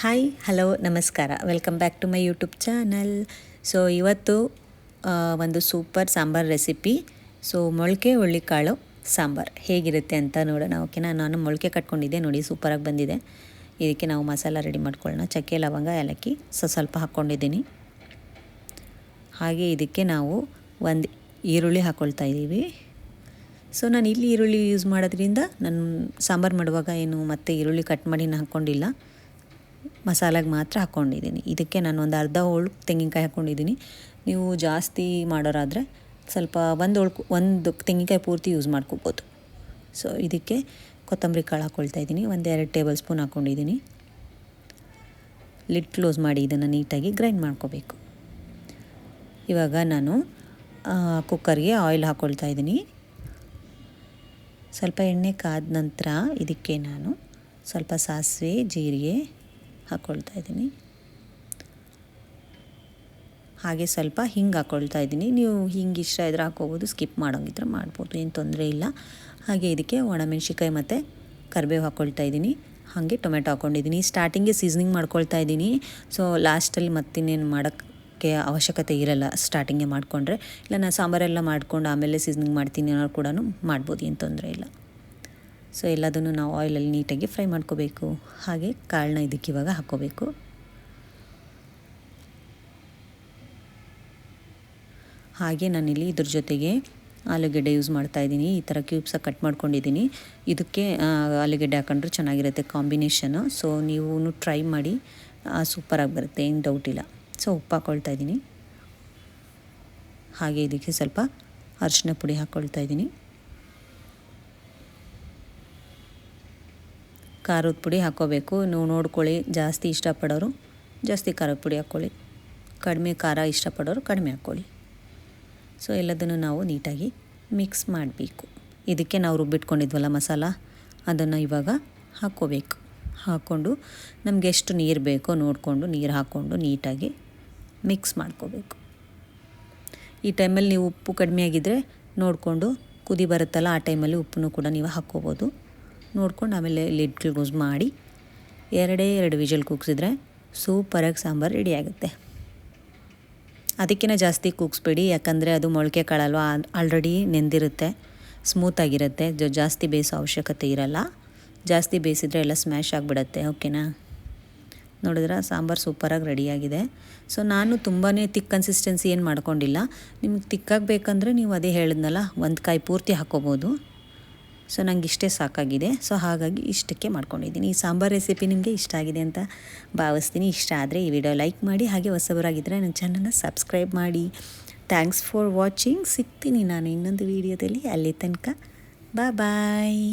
Hi hello ನಮಸ್ಕಾರ. Welcome back to my YouTube channel so ಇವತ್ತು ಒಂದು ಸೂಪರ್ ಸಾಂಬಾರ್ ರೆಸಿಪಿ ಸೊ ಮೊಳಕೆ ಹುಳ್ಳಿಕಾಳು ಸಾಂಬಾರ್. ಹೇಗಿರುತ್ತೆ ಅಂತ ನೋಡೋಣ. ಓಕೆನಾ ನಾನು ಮೊಳಕೆ ಕಟ್ಕೊಂಡಿದ್ದೆ. ನೋಡಿ ಸೂಪರಾಗಿ ಬಂದಿದೆ. ಇದಕ್ಕೆ ನಾವು ಮಸಾಲ ರೆಡಿ ಮಾಡ್ಕೊಳ್ಳೋಣ. ಚಕ್ಕೆ, ಲವಂಗ, ಏಲಕ್ಕಿ. ಸೊ, ಸ್ವಲ್ಪ ಹಾಕ್ಕೊಂಡಿದ್ದೀನಿ. ಹಾಗೆ ಇದಕ್ಕೆ ನಾವು ಒಂದು ಈರುಳ್ಳಿ ಹಾಕ್ಕೊಳ್ತಾ ಇದ್ದೀವಿ. ಸೊ ನಾನು ಇಲ್ಲಿ ಈರುಳ್ಳಿ ಯೂಸ್ ಮಾಡೋದ್ರಿಂದ ನಾನು ಸಾಂಬಾರು ಮಾಡುವಾಗ ಏನು ಮತ್ತೆ ಈರುಳ್ಳಿ ಕಟ್ ಮಾಡಿ ನಾನು ಹಾಕ್ಕೊಂಡಿಲ್ಲ ಮಸಾಲೆಗೆ ಮಾತ್ರ ಹಾಕ್ಕೊಂಡಿದ್ದೀನಿ ಇದಕ್ಕೆ ನಾನು ಒಂದು ಅರ್ಧ ಹೋಳು ತೆಂಗಿನಕಾಯಿ ಹಾಕ್ಕೊಂಡಿದ್ದೀನಿ ನೀವು ಜಾಸ್ತಿ ಮಾಡೋರಾದರೆ ಸ್ವಲ್ಪ ಒಂದು ಹೋಳು ಒಂದು ತೆಂಗಿನಕಾಯಿ ಪೂರ್ತಿ ಯೂಸ್ ಮಾಡ್ಕೋಬೋದು. ಸೊ ಇದಕ್ಕೆ ಕೊತ್ತಂಬರಿ ಕಾಳು ಹಾಕ್ಕೊಳ್ತಾ ಇದ್ದೀನಿ. ಒಂದು ಎರಡು ಟೇಬಲ್ ಸ್ಪೂನ್ ಹಾಕ್ಕೊಂಡಿದ್ದೀನಿ ಲಿಡ್ ಕ್ಲೋಸ್ ಮಾಡಿ ಇದನ್ನು ನೀಟಾಗಿ ಗ್ರೈಂಡ್ ಮಾಡ್ಕೋಬೇಕು. ಇವಾಗ ನಾನು ಕುಕ್ಕರ್ಗೆ ಆಯಿಲ್ ಹಾಕ್ಕೊಳ್ತಾ ಇದ್ದೀನಿ. ಸ್ವಲ್ಪ ಎಣ್ಣೆ ಕಾದ ನಂತರ ಇದಕ್ಕೆ ನಾನು ಸ್ವಲ್ಪ ಸಾಸಿವೆ, ಜೀರಿಗೆ ಹಾಕ್ಕೊಳ್ತಾ ಇದ್ದೀನಿ. ಹಾಗೆ ಸ್ವಲ್ಪ ಹಿಂಗೆ ಹಾಕ್ಕೊಳ್ತಾ ಇದ್ದೀನಿ. ನೀವು ಹಿಂಗೆ ಇಷ್ಟ ಇದ್ರೆ ಹಾಕ್ಕೋಬೋದು ಸ್ಕಿಪ್ ಮಾಡೋಂಗಿದ್ರೆ ಮಾಡ್ಬೋದು, ಏನು ತೊಂದರೆ ಇಲ್ಲ. ಹಾಗೆ ಇದಕ್ಕೆ ಒಣಮೆಣ್ಸಿಕಾಯಿ ಮತ್ತು ಕರಿಬೇವು ಹಾಕ್ಕೊಳ್ತಾ ಇದ್ದೀನಿ. ಹಾಗೆ ಟೊಮೆಟೊ ಹಾಕ್ಕೊಂಡಿದ್ದೀನಿ ಸ್ಟಾರ್ಟಿಂಗೆ ಸೀಸನಿಂಗ್ ಮಾಡ್ಕೊಳ್ತಾ ಇದ್ದೀನಿ. ಸೊ ಲಾಸ್ಟಲ್ಲಿ ಮತ್ತಿನ್ನೇನು ಮಾಡೋಕ್ಕೆ ಅವಶ್ಯಕತೆ ಇರಲ್ಲ ಸ್ಟಾರ್ಟಿಂಗೇ ಮಾಡಿಕೊಂಡ್ರೆ. ಇಲ್ಲ ನಾನು ಸಾಂಬಾರೆಲ್ಲ ಮಾಡ್ಕೊಂಡು ಆಮೇಲೆ ಸೀಸನಿಂಗ್ ಮಾಡ್ತೀನಿ ಅನ್ನೋರು ಕೂಡ ಮಾಡ್ಬೋದು, ಏನು ತೊಂದರೆ ಇಲ್ಲ. ಸೊ ಎಲ್ಲದನ್ನು ನಾವು ಆಯಿಲಲ್ಲಿ ನೀಟಾಗಿ ಫ್ರೈ ಮಾಡ್ಕೋಬೇಕು. ಹಾಗೆ ಕಾಳನ್ನ ಇದಕ್ಕೆ ಇವಾಗ ಹಾಕ್ಕೋಬೇಕು. ಹಾಗೆ ನಾನಿಲ್ಲಿ ಇದ್ರ ಜೊತೆಗೆ ಆಲೂಗೆಡ್ಡೆ ಯೂಸ್ ಮಾಡ್ತಾ ಇದ್ದೀನಿ. ಈ ಥರ ಕ್ಯೂಬ್ಸ ಕಟ್ ಮಾಡ್ಕೊಂಡಿದ್ದೀನಿ. ಇದಕ್ಕೆ ಆಲೂಗೆಡ್ಡೆ ಹಾಕೊಂಡ್ರೆ ಚೆನ್ನಾಗಿರುತ್ತೆ ಕಾಂಬಿನೇಷನು ಸೊ ನೀವು ಟ್ರೈ ಮಾಡಿ ಸೂಪರಾಗಿ ಬರುತ್ತೆ. ಏನು ಡೌಟ್ ಇಲ್ಲ. ಸೊ ಉಪ್ಪು ಹಾಕ್ಕೊಳ್ತಾ ಇದ್ದೀನಿ. ಹಾಗೆ ಇದಕ್ಕೆ ಸ್ವಲ್ಪ ಅರಿಶಿನ ಪುಡಿ ಹಾಕ್ಕೊಳ್ತಾ ಇದ್ದೀನಿ. ಖಾರದ ಪುಡಿ ಹಾಕೋಬೇಕು. ನೀವು ನೋಡ್ಕೊಳ್ಳಿ, ಜಾಸ್ತಿ ಇಷ್ಟಪಡೋರು ಜಾಸ್ತಿ ಖಾರದ ಪುಡಿ ಹಾಕ್ಕೊಳ್ಳಿ. ಕಡಿಮೆ ಖಾರ ಇಷ್ಟಪಡೋರು ಕಡಿಮೆ ಹಾಕ್ಕೊಳ್ಳಿ. ಸೊ ಎಲ್ಲದನ್ನು ನಾವು ನೀಟಾಗಿ ಮಿಕ್ಸ್ ಮಾಡಬೇಕು. ಇದಕ್ಕೆ ನಾವು ರುಬ್ಬಿಟ್ಕೊಂಡಿದ್ವಲ್ಲ ಮಸಾಲ, ಅದನ್ನು ಇವಾಗ ಹಾಕ್ಕೋಬೇಕು. ಹಾಕ್ಕೊಂಡು ನಮಗೆ ಎಷ್ಟು ನೀರು ಬೇಕೋ ನೋಡಿಕೊಂಡು ನೀರು ಹಾಕ್ಕೊಂಡು ನೀಟಾಗಿ ಮಿಕ್ಸ್ ಮಾಡ್ಕೋಬೇಕು. ಈ ಟೈಮಲ್ಲಿ ನೀವು ಉಪ್ಪು ಕಡಿಮೆ ಆಗಿದ್ದರೆ ನೋಡಿಕೊಂಡು ಕುದಿ ಬರುತ್ತಲ್ಲ, ಆ ಟೈಮಲ್ಲಿ ಉಪ್ಪನ್ನು ಕೂಡ ನೀವು ಹಾಕ್ಕೋಬೋದು. ನೋಡ್ಕೊಂಡು ಆಮೇಲೆ ಲಿಡ್ ಕ್ಲೋಸ್ ಮಾಡಿ ಎರಡೇ ಎರಡು ವಿಜಲ್ ಕೂಗ್ಸಿದ್ರೆ ಸೂಪರಾಗಿ ಸಾಂಬಾರು ರೆಡಿ ಆಗುತ್ತೆ. ಅದಕ್ಕಿಂತ ಜಾಸ್ತಿ ಕೂಗಿಸ್ಬೇಡಿ, ಯಾಕಂದರೆ ಅದು ಮೊಳಕೆ ಕಾಳಲ್ವ ಆಲ್ರೆಡಿ ನೆಂದಿರುತ್ತೆ ಸ್ಮೂತಾಗಿರುತ್ತೆ ಜಾಸ್ತಿ ಬೇಯಿಸೋ ಅವಶ್ಯಕತೆ ಇರಲ್ಲ. ಜಾಸ್ತಿ ಬೇಯಿಸಿದ್ರೆ ಎಲ್ಲ ಸ್ಮ್ಯಾಶ್ ಆಗಿಬಿಡತ್ತೆ ಓಕೆನಾ ನೋಡಿದ್ರೆ, ಸಾಂಬಾರು ಸೂಪರಾಗಿ ರೆಡಿಯಾಗಿದೆ ಸೊ ನಾನು ತುಂಬಾ ತಿಕ್ ಕನ್ಸಿಸ್ಟೆನ್ಸಿ ಏನು ಮಾಡ್ಕೊಂಡಿಲ್ಲ, ನಿಮ್ಗೆ ತಿಕ್ಕಾಗಿ ಬೇಕಂದರೆ ನೀವು ಅದೇ ಹೇಳಿದ್ನಲ್ಲ, ಒಂದು ಕಾಯಿ ಪೂರ್ತಿ ಹಾಕ್ಕೋಬೋದು ಸೊ ನಂಗೆ ಇಷ್ಟೇ ಸಾಕಾಗಿದೆ. ಸೊ ಹಾಗಾಗಿ ಇಷ್ಟಕ್ಕೆ ಮಾಡ್ಕೊಂಡಿದ್ದೀನಿ. ಈ ಸಾಂಬಾರು ರೆಸಿಪಿ ನಿಮಗೆ ಇಷ್ಟ ಆಗಿದೆ ಅಂತ ಭಾವಿಸ್ತೀನಿ. ಇಷ್ಟ ಆದರೆ ಈ ವಿಡಿಯೋ ಲೈಕ್ ಮಾಡಿ, ಹಾಗೆ ಹೊಸಬರಾಗಿದ್ದರೆ ನನ್ನ ಚಾನಲ್ನ ಸಬ್ಸ್ಕ್ರೈಬ್ ಮಾಡಿ. ಥ್ಯಾಂಕ್ಸ್ ಫಾರ್ ವಾಚಿಂಗ್ ಸಿಗ್ತೀನಿ ನಾನು ಇನ್ನೊಂದು ವೀಡಿಯೋದಲ್ಲಿ ಅಲ್ಲಿ ತನಕ ಬಾಯ್